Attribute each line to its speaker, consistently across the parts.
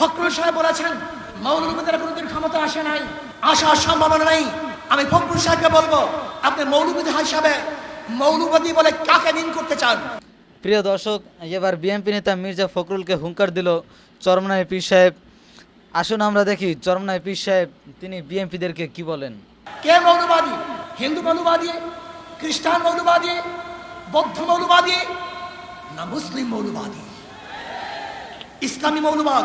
Speaker 1: ফখরুল সাহেব বলেছেন মৌলবাদীরা কোনোদিন ক্ষমতা আসে নাই আসার সম্ভাবনা নেই আমি ফখরুল সাহেবকে বলব আপনি মৌলবাদী হিসাবে মৌলবাদী বলে কাকে মিন করতে চান?
Speaker 2: প্রিয় দর্শক এবার বিএনপি নেতা মির্জা ফখরুলকে হুঙ্কার দিল চরমনাই পীর সাহেব। আসুন আমরা দেখি চরমনাই পীর সাহেব তিনি বিএনপিদেরকে কি বলেন?
Speaker 1: কে মৌলবাদী? হিন্দু মৌলবাদী? খ্রিস্টান মৌলবাদী? বৌদ্ধ মৌলবাদী? না মুসলিম মৌলবাদী। ইসলামী মৌলবাদ?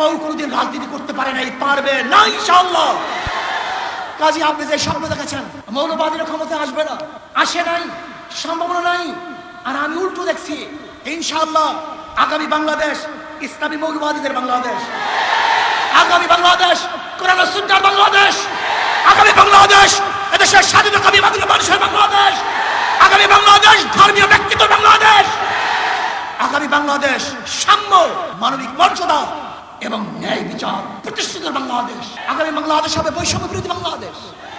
Speaker 1: কেউ কোনোদিন রাজনীতি করতে পারে নাই, পারবে না, ইনশাআল্লাহ। কাজী, আপনি যে স্বপ্ন দেখেছেন, মৌলবাদীর ক্ষমতা আসবে না, আসে নাই, সম্ভাবনা নাই, আর আমি উল্টো দেখছি, ইনশাআল্লাহ, আগামী বাংলাদেশ, ইসলামী মৌলবাদীদের বাংলাদেশ। আগামী বাংলাদেশ, কোরআন ও সুন্নাহর বাংলাদেশ। আগামী বাংলাদেশ, এদেশের স্বাধীনতামী বাংলা মানুষের বাংলাদেশ। আগামী বাংলাদেশ, ধর্মীয় ব্যক্তিত্ব বাংলাদেশ। আগামী বাংলাদেশ, সাম্য, মানবিক মর্যাদা এবং ন্যায় বিচার প্রতিষ্ঠিত বাংলাদেশ। আগামী বাংলাদেশ হবে বৈষম্য বিরোধী বাংলাদেশ।